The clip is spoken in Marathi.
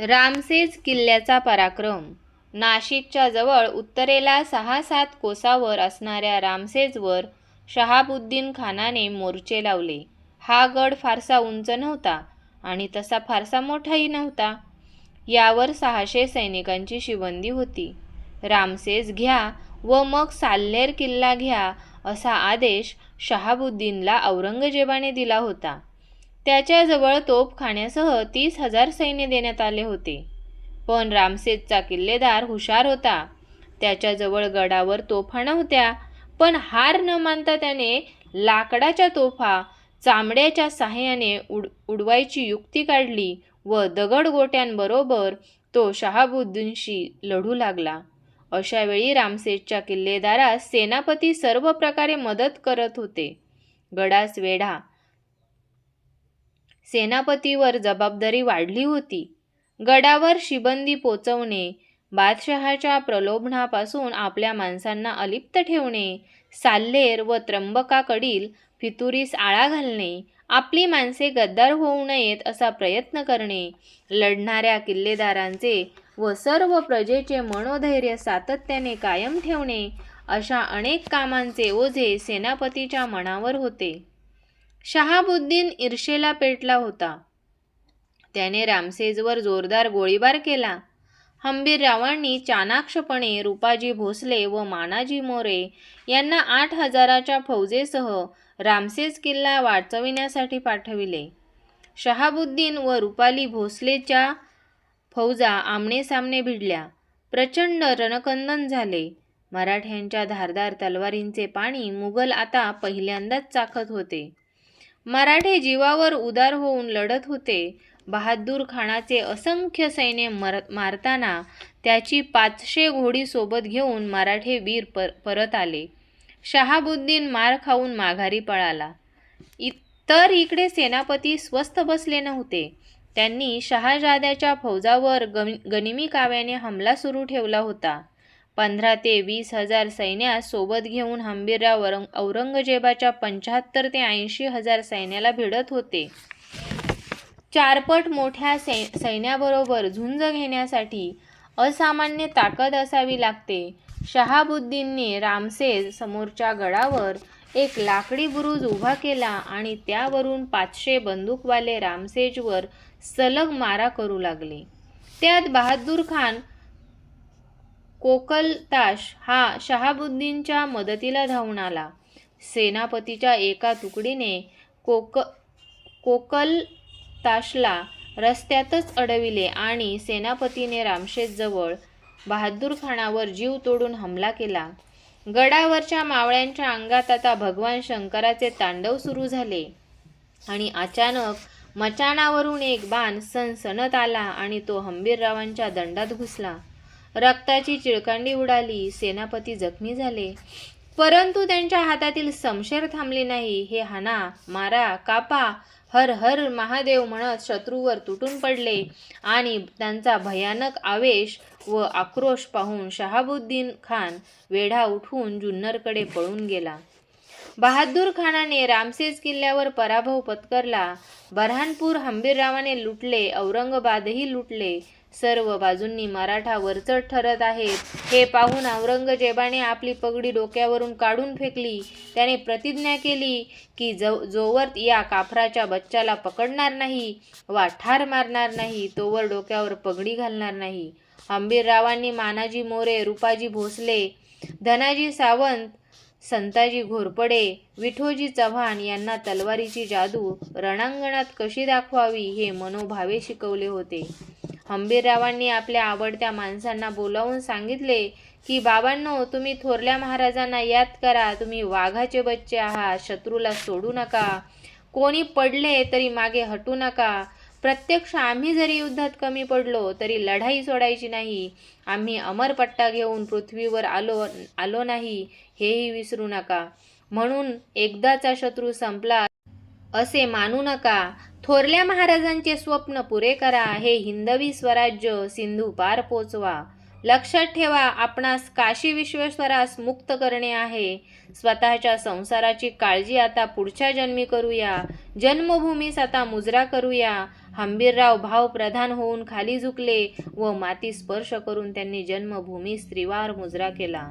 रामसेज किल्ल्याचा पराक्रम. नाशिकच्या जवळ उत्तरेला सहा सात कोसावर असणाऱ्या रामसेजवर शहाबुद्दीन खानाने मोर्चे लावले. हा गड फारसा उंच नव्हता आणि तसा फारसा मोठाही नव्हता. यावर सहाशे सैनिकांची शिबंदी होती. रामसेज घ्या व मग साल्हेर किल्ला घ्या असा आदेश शहाबुद्दीनला औरंगजेबाने दिला होता. त्याच्याजवळ तोफखान्यासह तीस हजार सैन्य देण्यात आले होते. पण रामसेजचा किल्लेदार हुशार होता. त्याच्याजवळ गडावर तोफा नव्हत्या पण हार न मानता त्याने लाकडाच्या तोफा चामड्याच्या सहाय्याने उड उडवायची युक्ती काढली व दगडगोट्यांबरोबर तो शहाबुद्दीनशी लढू लागला. अशावेळी रामसेजच्या किल्लेदारास सेनापती सर्व प्रकारे मदत करत होते. गडास वेढा सेनापतीवर जबाबदारी वाढली होती. गडावर शिबंदी पोचवणे बादशहाच्या प्रलोभनापासून आपल्या माणसांना अलिप्त ठेवणे साल्हेर व त्र्यंबकाकडील फितुरीस आळा घालणे आपली माणसे गद्दार होऊ नयेत असा प्रयत्न करणे लढणाऱ्या किल्लेदारांचे व सर्व प्रजेचे मनोधैर्य सातत्याने कायम ठेवणे अशा अनेक कामांचे ओझे सेनापतीच्या मनावर होते. शहाबुद्दीन ईर्षेला पेटला होता. त्याने रामसेजवर जोरदार गोळीबार केला. हंबीररावांनी चाणाक्षपणे रुपाजी भोसले व मानाजी मोरे यांना आठ हजाराच्या फौजेसह रामसेज किल्ला वाचविण्यासाठी पाठविले. शहाबुद्दीन व रुपाली भोसलेच्या फौजा आमनेसामने भिडल्या. प्रचंड रणकंदन झाले. मराठ्यांच्या धारदार तलवारींचे पाणी मुघल आता पहिल्यांदाच चाखत होते. मराठे जीवावर उदार होऊन लढत होते. बहादूर खानाचे असंख्य सैन्य मर मारताना त्याची पाचशे घोडी सोबत घेऊन मराठे वीर पर परत आले. शहाबुद्दीन मार खाऊन माघारी पळाला. इतर इकडे सेनापती स्वस्थ बसले नव्हते. त्यांनी शहाजाद्याच्या फौजावर गम गनिमी काव्याने हमला सुरू ठेवला होता. पंधरा ते वीस हजार सैन्यास सोबत घेऊन हंबीरराव औरंग औरंगजेबाच्या पंच्याहत्तर ते ऐंशी हजार सैन्याला भिडत होते. चारपट मोठ्या सै सैन्याबरोबर झुंज घेण्यासाठी असामान्य ताकद असावी लागते. शहाबुद्दीनने रामसेज समोरच्या गडावर एक लाकडी बुरुज उभा केला आणि त्यावरून पाचशे बंदूकवाले रामसेजवर सलग मारा करू लागले. त्यात बहादूर खान कोकलताश हा शहाबुद्दीनच्या मदतीला धावून आला. सेनापतीच्या एका तुकडीने कोक कोकलताशला रस्त्यातच अडविले आणि सेनापतीने रामशेजजवळ बहादूर खानावर जीव तोडून हमला केला. गडावरच्या मावळ्यांच्या अंगात आता भगवान शंकराचे तांडव सुरू झाले आणि अचानक मचाणावरून एक बाण सणसणत आला आणि तो हंबीररावांच्या दंडात घुसला. रक्ताची चिळकांडी उडाली सेनापती जखमी झाले. परंतु त्यांच्या हातातील समशेर थांबली नाही. हे हाना मारा कापा हर हर महादेव म्हणत शत्रूवर तुटून पडले आणि त्यांचा भयानक आवेश व आक्रोश पाहून शहाबुद्दीन खान वेढा उठून जुन्नरकडे पळून गेला. बहादूर खानाने रामसेज किल्ल्यावर पराभव पत्करला. बऱ्हाणपूर हंबीररावाने लुटले औरंगाबादही लुटले. सर्व बाजूंनी मराठा वरचढ ठरत आहेत हे पाहून औरंगजेबाने आपली पगडी डोक्यावरून काढून फेकली. त्याने प्रतिज्ञा केली की जो जोवर या काफराच्या बच्चाला पकडणार नाही वा ठार मारणार नाही तोवर डोक्यावर पगडी घालणार नाही. हंबीररावांनी मानाजी मोरे रुपाजी भोसले धनाजी सावंत संताजी घोरपडे विठोजी चव्हाण यांना तलवारीची जादू रणांगणात कशी दाखवावी हे मनोभावे शिकवले होते. हंबीररावांनी आपल्या आवडत्या माणसांना बोलावून सांगितले की बाबांनो तुम्ही थोरल्या महाराजांना याद करा. तुम्ही वाघाचे बच्चे आहात. शत्रूला सोडू नका. कोणी पडले तरी मागे हटू नका. प्रत्यक्ष आम्ही जरी युद्धात कमी पडलो तरी लढाई सोडायची नाही. आम्ही अमरपट्टा घेऊन पृथ्वीवर आलो आलो नाही. हेही विसरू नका. म्हणून एकदाचा शत्रू संपला. असे मानू नका. थोरल्या महाराजांचे स्वप्न पुरे करा. हे हिंदवी स्वराज्य सिंधू पार पोचवा. लक्षात ठेवा आपणास काशी विश्वेश्वरास मुक्त करणे आहे. स्वतःच्या संसाराची काळजी आता पुढच्या जन्मी करूया. जन्मभूमीस आता मुजरा करूया. हंबीरराव भाव प्रधान होऊन खाली झुकले व माती स्पर्श करून त्यांनी जन्मभूमी स्त्रीवार मुजरा केला.